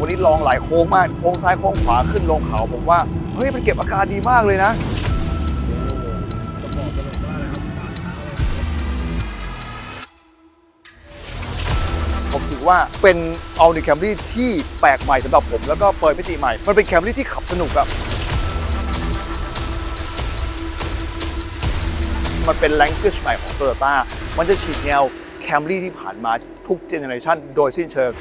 วันนี้ลองหลายโค้งมาก โค้งซ้ายโค้งขวาขึ้นลงเขาผมว่า เฮ้ยมันเก็บอาการดีมากเลยนะผมถือว่าเป็นเอาในแคมรี่ที่แปลกใหม่สำหรับผม แล้วก็เปิดมิติใหม่ มันเป็นแคมรี่ที่ขับสนุกอะมันเป็น language ใหม่ของ Toyota มันจะฉีกแนวแคมรี่ที่ผ่านมาทุกเจเนอเรชันโดยสิ้นเชิง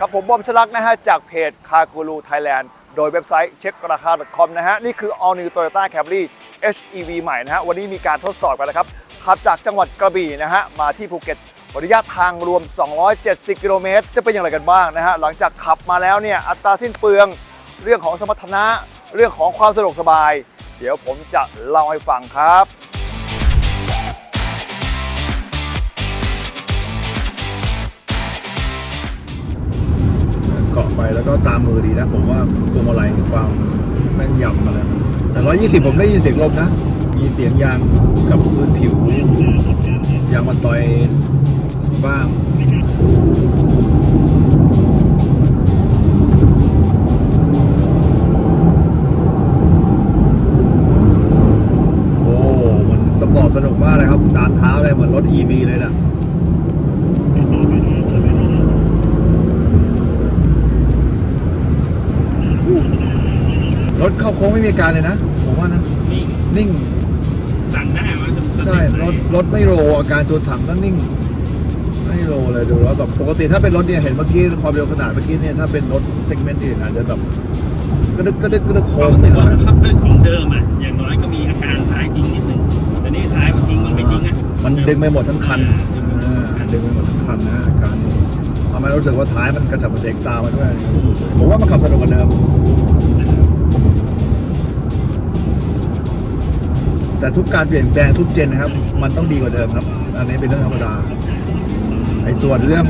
ครับผมบอมชลักนะฮะจากเพจคากูรูไทยแลนด์โดยเว็บไซต์เช็คราคา .com นะฮะ นี่คือ All New Toyota Camry HEV ใหม่นะฮะ วันนี้มีการทดสอบกันนะครับ ขับจากจังหวัดกระบี่นะฮะ มาที่ภูเก็ตระยะทางรวม 270 กิโลเมตร จะเป็นอย่างไรกันบ้างนะฮะ หลังจากขับมาแล้วเนี่ย อัตราสิ้นเปลือง เรื่องของสมรรถนะ เรื่องของความสะดวกสบาย เดี๋ยวผมจะเล่าให้ฟังครับ ไปแล้วก็ตามมือดีนะ ผมว่าพวงมาลัยความแม่นยำมาแล้วแต่120ผมได้ยินเสียงลมนะ มีเสียงยางกับพื้นผิว ยางมันต่อยบ้างโอ้มันสปอร์ตสนุกมากเลยครับ ตามเท้าเลยเหมือนรถ EV เลยนะ ถเข้าโค้งไม่มีอาการเลยนะ ผมว่านะนี่นิ่ง สั่งได้ว่าจะจะใช่ติดไหนรถรถไม่โรอาการตัวถังก็นิ่ง ไม่โรเลยดูแล้วแบบปกติถ้าเป็นรถเนี่ยเห็นเมื่อกี้ความเร็วขนาดเมื่อกี้เนี่ยถ้าเป็นรถเซกเมนต์อื่นอาจจะแบบกระดึกกระดึกกระดึกคโค้วามงรู้สึกเลว่ายถ้าเป็นของเดิมอะ อย่างน้อยก็มีอาการท้ายทิ้งนิดนึง แต่นี่ท้ายมันทิ้งมันไม่ทิ้งอะมันดึงไปหมดทั้งคันดึงไปหมดอ่าดึงไปหมดทั้งคันนะอาการนี้ทำให้รู้สึกว่าท้ายมันกระฉับกระเฉงตามมาด้วย ผมว่ามันขับสนุกกว่าเดิม แต่ทุกการเปลี่ยนแปลงทุกเจนนะครับ มันต้องดีกว่าเดิมครับ อันนี้เป็นเรื่องธรรมดาไอ้ส่วนเรื่อง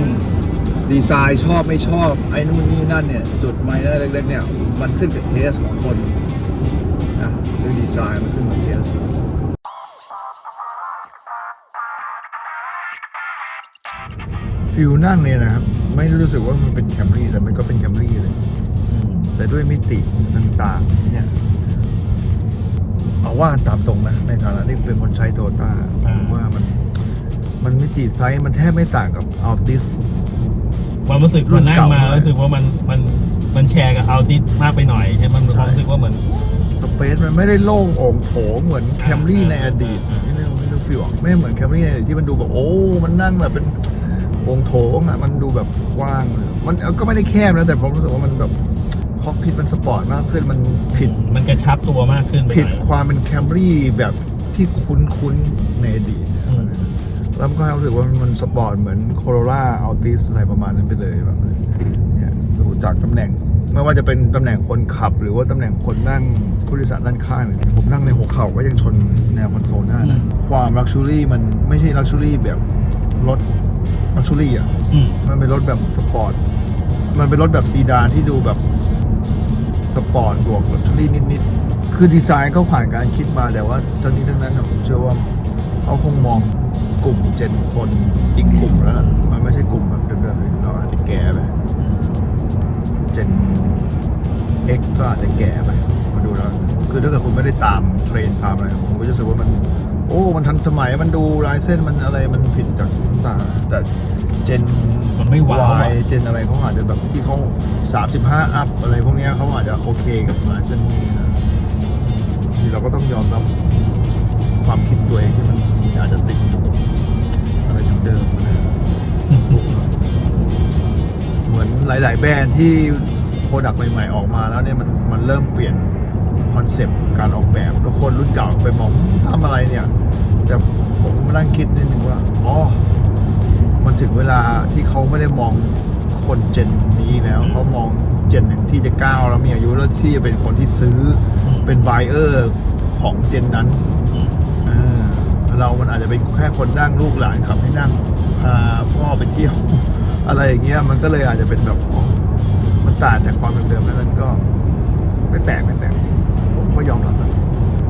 ดีไซน์ชอบไม่ชอบไอ้นู่นนี่นั่นเนี่ย จุดไมเนอร์เล็กๆเนี่ย มันขึ้นกับเทสของคนนะเรื่องดีไซน์มันขึ้นกับเทสฟิลนั่งเนี่ยนะครับ ไม่รู้สึกว่ามันเป็นแคมรี่แต่มันก็เป็นแคมรี่เลย แต่ด้วยมิติต่างๆเนี่ย เอาว่ากันตามตรงนะ ในฐานะที่เป็นคนใช้โตต้าผมว่ามัน มันมิติไซส์มันแทบไม่ต่างกับอัลติส ความรู้สึกรุ่มันนนั่งเก่ามาเลยรู้สึกว่ามันมันมันแชร์กับเอาติมากไปหน่อยใช่ไหมมันมีความรู้สึกว่าเหมือนสเปซมันไม่ได้โล่งโอ่งโถงเหมือนแคมรี่ในอดีตอ่านี่เรื่องนี่เรื่องฟิลออกไม่เหมือนแคมรี่ในอดีตที่มันดูแบบโอ้ มันนั่งแบบเป็นโอ่งโถงอะมันดูแบบกว้างเลยมันก็ไม่ได้แคบนะแต่ผมรู้สึกว่ามันแบบ คอกพิทมันสปอร์ตมากขึ้นมันผิดมันกระชับตัวมากขึ้นไปผิดหน่อยความเป็นแคมรี่แบบที่คุ้นๆในอดีตอืมแล้วก็รู้สึกว่ามันสปอร์ตเหมือนโคโรล่าอัลติสอะไรประมาณนั้นไปเลยแบบเนี่ยดูจากตำแหน่งไม่ว่าจะเป็นตำแหน่งคนขับ หรือว่าตำแหน่งคนนั่งผู้โดยสารด้านข้างเนี่ยผมนั่งในหัวเข่าก็ยังชนแนวคอนโซลได้นะความลักชัวรี่มันไม่ใช่ลักชัวรี่แบบรถลักชัวรี่อะ อืม มันเป็นรถแบบสปอร์ต มันเป็นรถแบบซีดานที่ดูแบบ สปอร์ตบวกลักชัวรี่นิดๆ คือดีไซน์เขาผ่านการคิดมาแต่ว่าทั้งนี้ทั้งนั้นน่ะผมเชื่อว่าเขาคงมองกลุ่มเจนคนอีกกลุ่มแล้วมันไม่ใช่กลุ่มแบบเดิมๆเลยเราอาจจะแก่ไปเจน X ก็อาจจะแก่ไปมาดูแล้ว คือถ้าเกิดคุณไม่ได้ตามเทรนตามอะไรผมก็จะรู้สึกว่ามัน โอ้ มันทันสมัยมันดูลายเส้นมันอะไรมันผิดจากต่างแต่เจน ไม่ว้าวเจนอะไรเขาอาจจะแบบที่เขา35 อัพอะไรพวกเนี้ยเขาอาจจะโอเคกับลายเส้นนี้นะที่เราก็ต้องยอมรับความคิดตัวเองที่มันอาจจะติดอยู่กับอะไรเดิมนะเหมือนหลาย ๆ แบรนด์ที่โปรดักต์ใหม่ ๆ ออกมาแล้วเนี่ยมันมันเริ่มเปลี่ยนคอนเซปต์การออกแบบ แล้วคนรุ่นเก่าไปมองทำอะไรเนี่ย แต่ผมมานั่งคิดนิดนึงว่า อ๋อ มันถึงเวลาที่เขาไม่ได้มองคนเจนนี้แล้วเขามองเจนหนึ่งที่จะก้าวแล้วมีอายุแล้วที่จะเป็นคนที่ซื้อเป็นไบเออร์ของเจนนั้นเออเรามันอาจจะเป็นแค่คนนั่งลูกหลานขับให้นั่งพาพ่อไปเที่ยวอะไรอย่างเงี้ยมันก็เลยอาจจะเป็นแบบอ๋อมันต่างจากความเดิมๆแล้วนั้นก็ไม่แปลกไม่แปลกผมก็ยอมรับนะ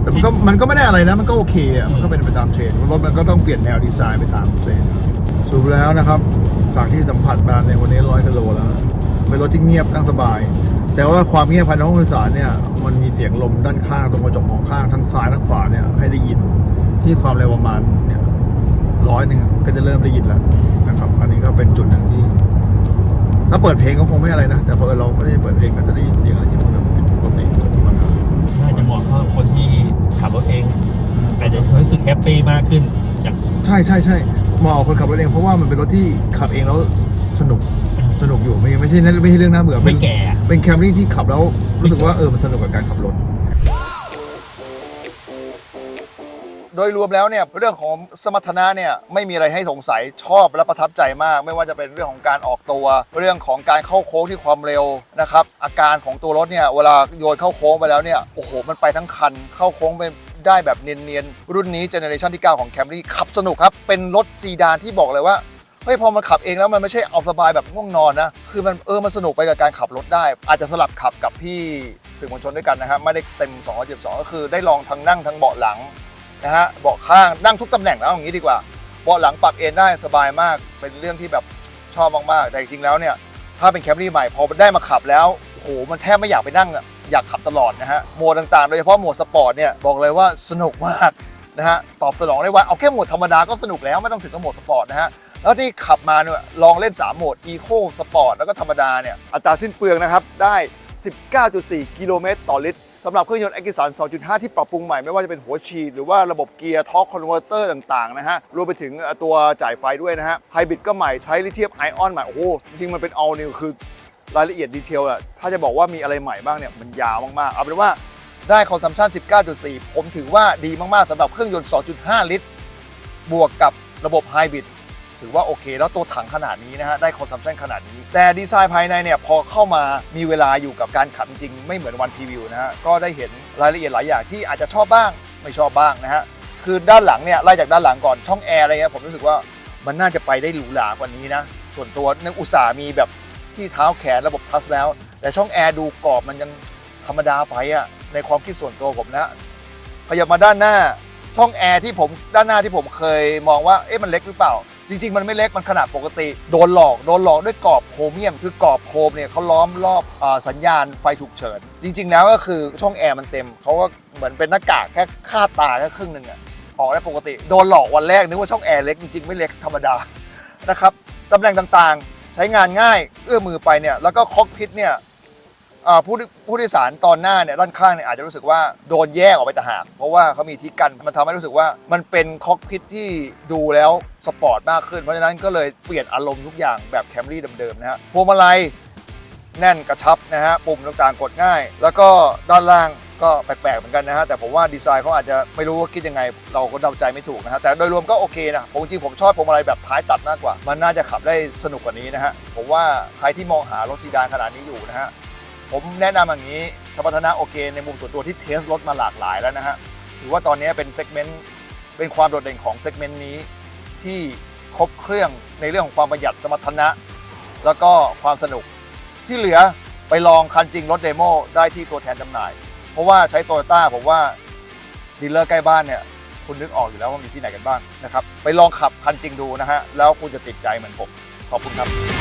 แต่มันก็มันก็ไม่ได้อะไรนะ มันก็โอเคอะมันก็เป็นไปตามเทรนด์รถมันก็ต้องเปลี่ยนแนวดีไซน์ไปตามเทรนด์สรุป แล้วนะครับจากที่สัมผัสมาในวันนี้ร้อยกิโลแล้วเป็นรถที่เงียบนั่งสบาย แต่ว่าความเงียบภายในห้องโดยสารเนี่ยมันมีเสียงลมด้านข้างตรงกระจกมองข้างทั้งซ้ายทั้งขวาเนี่ยให้ได้ยินที่ความเร็วประมาณเนี่ยร้อยหนึ่งก็จะเริ่มได้ยินแล้วนะครับ อันนี้ก็เป็นจุดหนึ่งที่ ถ้าเปิดเพลงก็คงไม่อะไรนะ แต่พอเราไม่ได้เปิดเพลงก็จะได้ยินเสียงอะไรที่มันแบบผิดปกติของธรรมดาน่าจะเหมาะสำหรับคนที่ขับรถเองอาจจะรู้สึกแฮปปี้มากขึ้นจากใช่ใช่ใช่ เหมาะกับคนขับรถเองเพราะว่ามันเป็นรถที่ขับเองแล้วสนุกสนุกอยู่ไม่ไม่ใช่ไม่ใช่เรื่องน่าเบื่อไม่เป็นแก่เป็นแคมรี่ที่ขับแล้วรู้สึกว่าเออมันสนุกกับการขับรถ โดยรวมแล้วเนี่ยเรื่องของสมรรถนะเนี่ยไม่มีอะไรให้สงสัยชอบและประทับใจมาก ไม่ว่าจะเป็นเรื่องของการออกตัว เรื่องของการเข้าโค้งที่ความเร็วนะครับอาการของตัวรถเนี่ยเวลาโยนเข้าโค้งไปแล้วเนี่ยโอ้โหมันไปทั้งคันเข้าโค้งไป ได้แบบเนียนๆ รุ่นนี้เจเนอเรชันที่ 9 ของ Camry ขับสนุกครับ เป็นรถซีดานที่บอกเลยว่าเฮ้ยพอมันขับเองแล้วมันไม่ใช่เอาสบายแบบง่วงนอนนะ คือมันเออมันสนุกไปกับการขับรถได้ อาจจะสลับขับกับพี่สื่อมวลชนด้วยกันนะครับไม่ได้เต็ม272ก็คือได้ลองทั้งนั่งทั้งเบาะหลังนะฮะเบาะข้างนั่งทุกตำแหน่งแล้วอย่างนี้ดีกว่าเบาะหลังปรับเอนได้สบายมากเป็นเรื่องที่แบบชอบมากๆ แต่จริงๆแล้วเนี่ยถ้าเป็นแคมรี่ใหม่พอได้มาขับแล้วโอ้โหมันแทบไม่อยากไปนั่งอะ อยากขับตลอดนะฮะโหมดต่างๆ โดยเฉพาะโหมดสปอร์ตเนี่ยบอกเลยว่าสนุกมากนะฮะตอบสนองได้ว่าเอาแค่โหมดธรรมดาก็สนุกแล้วไม่ต้องถึงกับโหมดสปอร์ตนะฮะแล้วที่ขับมาเนี่ยลองเล่น 3 โหมด Eco Sport แล้วก็ธรรมดาเนี่ยอัตราสิ้นเปลืองนะครับได้ 19.4 กิโลเมตรต่อลิตรสำหรับเครื่องยนต์ a อ i s น2.5 ที่ปรับปรุงใหม่ไม่ว่าจะเป็นหัวฉีด หรือว่าระบบเกียร์ทอร์คคอนเวอร์เตอร์ต่างๆนะฮะ รวมไปถึงตัวจ่ายไฟด้วยนะฮะไฮบริดก็ใหม่ใช้ลิเธียมไอออนใหม่ โอ้โห จริงๆมันเป็น all new คือ รายละเอียดดีเทลอะถ้าจะบอกว่ามีอะไรใหม่บ้างเนี่ยมันยาวมากๆ เอาเป็นว่าได้คอนซัมชัน19.4 ผมถือว่าดีมากๆสำหรับเครื่องยนต์ 2.5 ลิตร บวกกับระบบไฮบริดถือว่าโอเค แล้วตัวถังขนาดนี้นะฮะ ได้คอนซัมชันขนาดนี้ แต่ดีไซน์ภายในเนี่ยพอเข้ามามีเวลาอยู่กับการขับจริงๆไม่เหมือนวันพรีวิวนะฮะ ก็ได้เห็นรายละเอียดหลายอย่างที่อาจจะชอบบ้างไม่ชอบบ้างนะฮะ คือด้านหลังเนี่ยไล่จากด้านหลังก่อนช่องแอร์อะไรเงี้ยผมรู้สึกว่ามันน่าจะไปได้หรูหรากว่านี้นะส่วนตัวนึกอุตส่าห์มีแบบ ที่เท้าแขนระบบทัชแล้ว แต่ช่องแอร์ดูกรอบมันยังธรรมดาไปอะในความคิดส่วนตัวผมนะขยับมาด้านหน้าช่องแอร์ที่ผมด้านหน้าที่ผมเคยมองว่าเอ๊ะมันเล็กหรือเปล่า จริง ๆ มันไม่เล็กมันขนาดปกติ โดนหลอกโดนหลอกด้วยกรอบโครเมียม คือกรอบโครมเนี่ยเขาล้อมรอบอสัญญาณไฟฉุกเฉิน จริง ๆ แล้วก็คือช่องแอร์มันเต็มเขาก็เหมือนเป็นหน้ากากแค่คาดตาแค่ครึ่งหนึ่งอะออกได้ปกติ โดนหลอกวันแรกนึกว่าช่องแอร์เล็กจริงๆไม่เล็กธรรมดานะครับตำแหน่งต่างๆ ใช้งานง่ายเอื้อมือไปเนี่ยแล้วก็คอกพิทเนี่ยผู้ผู้โดยสารตอนหน้าเนี่ยด้านข้างเนี่ยอาจจะรู้สึกว่าโดนแยกออกไปต่างหากเพราะว่าเขามีที่กันมันทำให้รู้สึกว่ามันเป็นคอกพิทที่ดูแล้วสปอร์ตมากขึ้นเพราะฉะนั้นก็เลยเปลี่ยนอารมณ์ทุกอย่างแบบแคมรี่เดิมๆนะฮะพวงมาลัย แน่นกระชับนะฮะปุ่มต่างๆ กดง่าย แล้วก็ด้านล่างก็แปลกๆเหมือนกันนะฮะแต่ผมว่าดีไซน์เขาอาจจะไม่รู้ว่าคิดยังไง เราก็เดาใจไม่ถูกนะฮะแต่โดยรวมก็โอเคนะผมจริงผมชอบพวงมาลัยแบบท้ายตัดมากกว่า มันน่าจะขับได้สนุกกว่านี้นะฮะผมว่าใครที่มองหารถซีดานขนาดนี้อยู่นะฮะผมแนะนำอย่างนี้สมรรถนะโอเค ในมุมส่วนตัวที่เทสรถมาหลากหลายแล้วนะฮะถือว่าตอนนี้เป็นเซกเมนต์เป็นความโดดเด่นของเซกเมนต์นี้ที่ครบเครื่องในเรื่องของความประหยัดสมรรถนะ แล้วก็ความสนุก ที่เหลือไปลองคันจริงรถเดโมได้ที่ตัวแทนจำหน่าย เพราะว่าใช้โตโยต้าผมว่าดีลเลอร์ใกล้บ้านเนี่ยคุณนึกออกอยู่แล้วว่ามีที่ไหนกันบ้างนะครับ ไปลองขับคันจริงดูนะฮะ แล้วคุณจะติดใจเหมือนผม ขอบคุณครับ